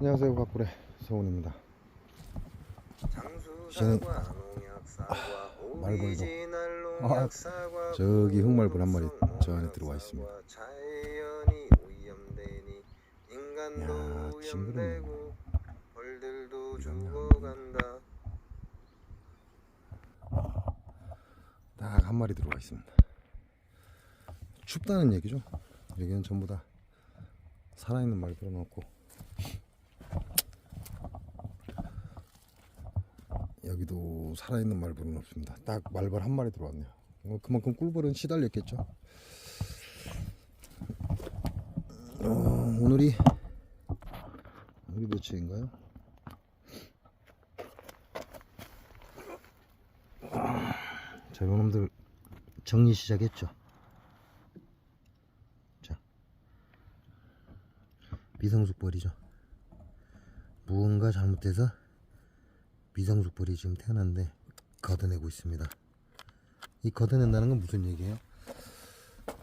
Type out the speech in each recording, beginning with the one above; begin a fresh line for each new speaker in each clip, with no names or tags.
안녕하세요. 가꾸레 서훈입니다. 이제는 말벌도 아, 저기 흑말벌 한 마리 저 안에 들어와 있습니다.
야,
징그럽네.
벌들도
이런
죽어간다.
딱한 마리 들어와 있습니다. 춥다는 얘기죠? 여기는 전부 다 살아있는 말벌은 없고 살아있는 말벌은 없습니다 딱 말벌 한 마리 들어왔네요 어, 그만큼 꿀벌은 시달렸겠죠 어, 오늘이 오늘이 며칠인가요? 자, 이놈들 정리 시작했죠. 자, 미성숙벌이죠. 무언가 잘못돼서 미성숙벌이 지금 태어났는데 걷어내고 있습니다. 이 걷어낸다는 건 무슨 얘기예요?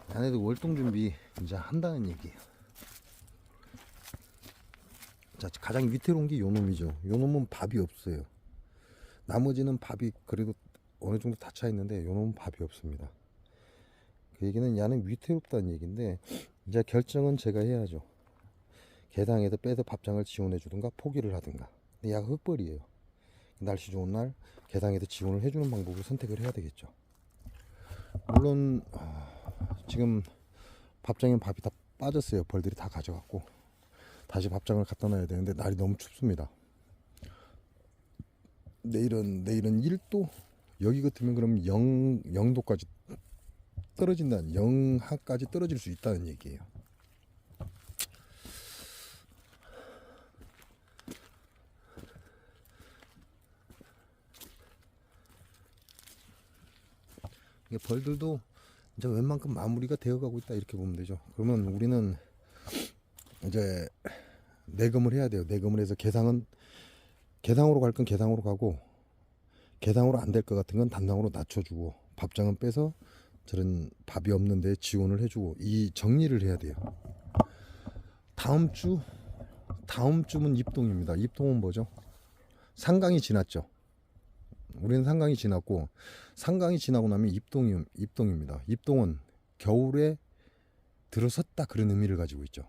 자네들 월동 준비 이제 한다는 얘기예요. 자, 가장 위태로운 게 요놈이죠. 요놈은 밥이 없어요. 나머지는 밥이 그래도 어느 정도 다 차 있는데 요놈은 밥이 없습니다. 그 얘기는 야는 위태롭다는 얘기인데 이제 결정은 제가 해야죠. 개당에도 빼서 밥장을 지원해 주든가 포기를 하든가. 야가 흑벌이에요. 날씨 좋은 날 개당에도 지원을 해주는 방법을 선택을 해야 되겠죠. 물론 아, 지금 밥장에 밥이 다 빠졌어요. 벌들이 다 가져갔고 다시 밥장을 갖다 놔야 되는데 날이 너무 춥습니다. 내일은 내일은 1도 여기 같으면 그럼 0 0도까지 떨어진다는 영하까지 떨어질 수 있다는 얘기예요. 벌들도 이제 웬만큼 마무리가 되어가고 있다 이렇게 보면 되죠. 그러면 우리는 이제 내금을 해야 돼요. 내금을 해서 개상은 개상으로 갈 건 개상으로 가고 개상으로 안 될 것 같은 건 단상으로 낮춰주고 밥장은 빼서 저런 밥이 없는데 지원을 해주고 이 정리를 해야 돼요. 다음 주 다음 주면 입동입니다. 입동은 뭐죠? 상강이 지났죠. 우리는 상강이 지났고 상강이 지나고 나면 입동이 입동입니다. 입동은 겨울에 들어섰다 그런 의미를 가지고 있죠.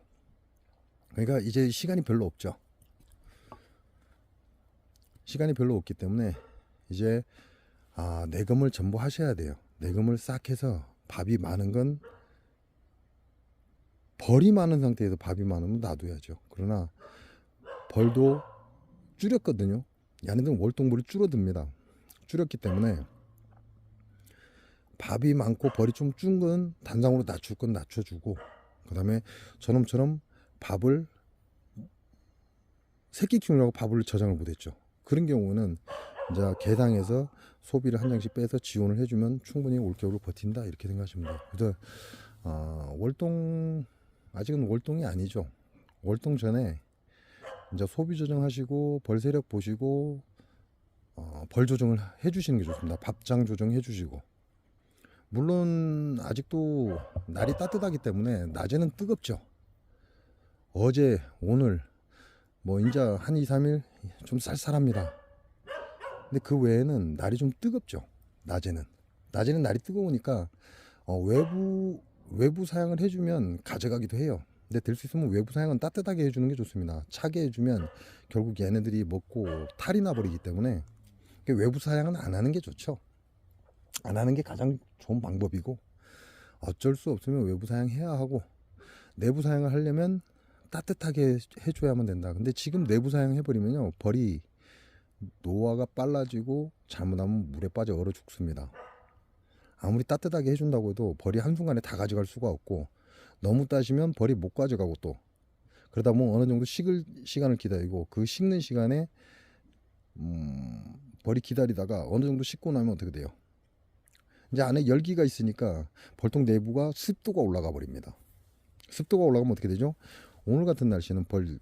그러니까 이제 시간이 별로 없죠. 시간이 별로 없기 때문에 이제 아, 내금을 전부 하셔야 돼요. 내금을 싹 해서 밥이 많은 건 벌이 많은 상태에서 밥이 많으면 놔둬야죠. 그러나 벌도 줄였거든요. 야네들은 월동벌이 줄어듭니다. 줄였기 때문에 밥이 많고 벌이 좀 준 건 단상으로 낮출 건 낮춰주고 그 다음에 저놈처럼 밥을 새끼 키우려고 밥을 저장을 못했죠. 그런 경우는 이제 개당에서 소비를 한 장씩 빼서 지원을 해주면 충분히 올겨울을 버틴다 이렇게 돼요. 그래서 어, 월동 아직은 월동이 아니죠. 월동 전에 이제 소비 조정하시고 벌 세력 보시고 어, 벌 조정을 해주시는 게 좋습니다. 밥장 조정 해 주시고 물론 아직도 날이 따뜻하기 때문에 낮에는 뜨겁죠. 어제 오늘 뭐 이제 한 2, 3일 좀 쌀쌀합니다. 근데 그 외에는 날이 좀 뜨겁죠. 낮에는. 낮에는 날이 뜨거우니까 어, 외부 외부 사양을 해주면 가져가기도 해요. 근데 될 수 있으면 외부 사양은 따뜻하게 해주는 게 좋습니다. 차게 해주면 결국 얘네들이 먹고 탈이 나버리기 때문에 외부 사양은 안 하는 게 좋죠. 안 하는 게 가장 좋은 방법이고 어쩔 수 없으면 외부 사양 해야 하고 내부 사양을 하려면 따뜻하게 해줘야만 된다. 근데 지금 내부 사양 해버리면요 벌이 노화가 빨라지고 잘못하면 물에 빠져 얼어 죽습니다. 아무리 따뜻하게 해준다고 해도 벌이 한순간에 다 가져갈 수가 없고 너무 따시면 벌이 못 가져가고 또 그러다 보면 어느 정도 식을 시간을 기다리고 그 식는 시간에 음, 벌이 기다리다가 어느 정도 식고 나면 어떻게 돼요? 이제 안에 열기가 있으니까 벌통 내부가 습도가 올라가 버립니다. 습도가 올라가면 어떻게 되죠? 오늘 같은 날씨는 벌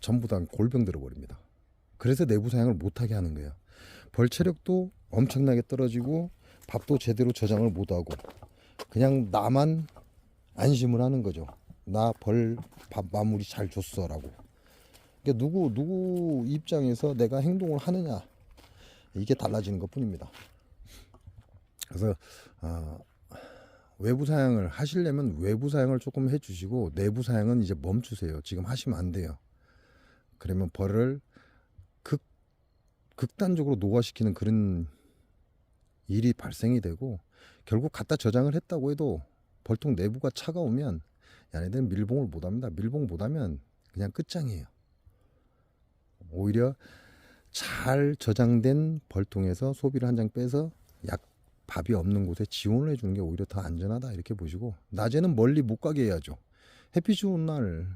전부 다 골병 들어버립니다. 그래서 내부 사양을 못하게 하는 거예요. 벌 체력도 엄청나게 떨어지고 밥도 제대로 저장을 못하고 그냥 나만 안심을 하는 거죠. 나 벌 밥 마무리 잘 줬어라고. 그러니까 누구 누구 입장에서 내가 행동을 하느냐 이게 달라지는 것 뿐입니다. 그래서 아, 외부 사양을 하시려면 외부 사양을 조금 해주시고 내부 사양은 이제 멈추세요. 지금 하시면 안 돼요. 그러면 벌을 극 극단적으로 노화시키는 그런 일이 발생이 되고 결국 갖다 저장을 했다고 해도 벌통 내부가 차가우면 얘네들은 밀봉을 못합니다. 밀봉 못하면 그냥 끝장이에요. 오히려 잘 저장된 벌통에서 소비를 한 장 빼서 약 밥이 없는 곳에 지원을 해주는 게 오히려 더 안전하다 이렇게 보시고 낮에는 멀리 못 가게 해야죠. 햇빛이 좋은 날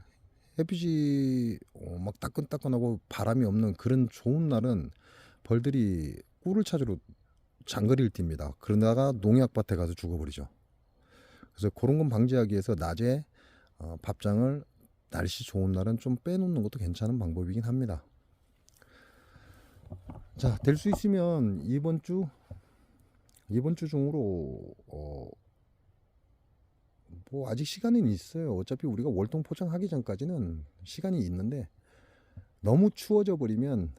햇빛이 어, 막 따끈따끈하고 바람이 없는 그런 좋은 날은 벌들이 꿀을 찾으러 장거리를 뜁니다. 그러다가 농약밭에 가서 죽어버리죠. 그래서 그런 건 방지하기 위해서 낮에 어, 밥장을 날씨 좋은 날은 좀 빼놓는 것도 괜찮은 방법이긴 합니다. 자, 될 수 있으면 이번 주 이번 주 중으로 어, 뭐 아직 시간은 있어요. 어차피 우리가 월동 포장하기 전까지는 시간이 있는데 너무 추워져 버리면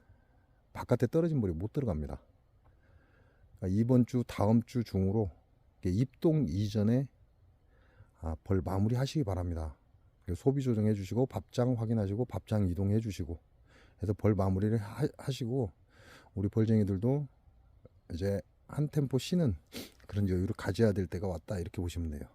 바깥에 떨어진 벌이 못 들어갑니다. 그러니까 이번 주 다음 주 중으로 입동 이전에 아, 벌 마무리 하시기 바랍니다. 소비 조정해 주시고 밥장 확인하시고 밥장 이동해 주시고 해서 벌 마무리를 하, 하시고 우리 벌쟁이들도 이제 한 템포 쉬는 그런 여유를 가져야 될 때가 왔다 이렇게 보시면 돼요.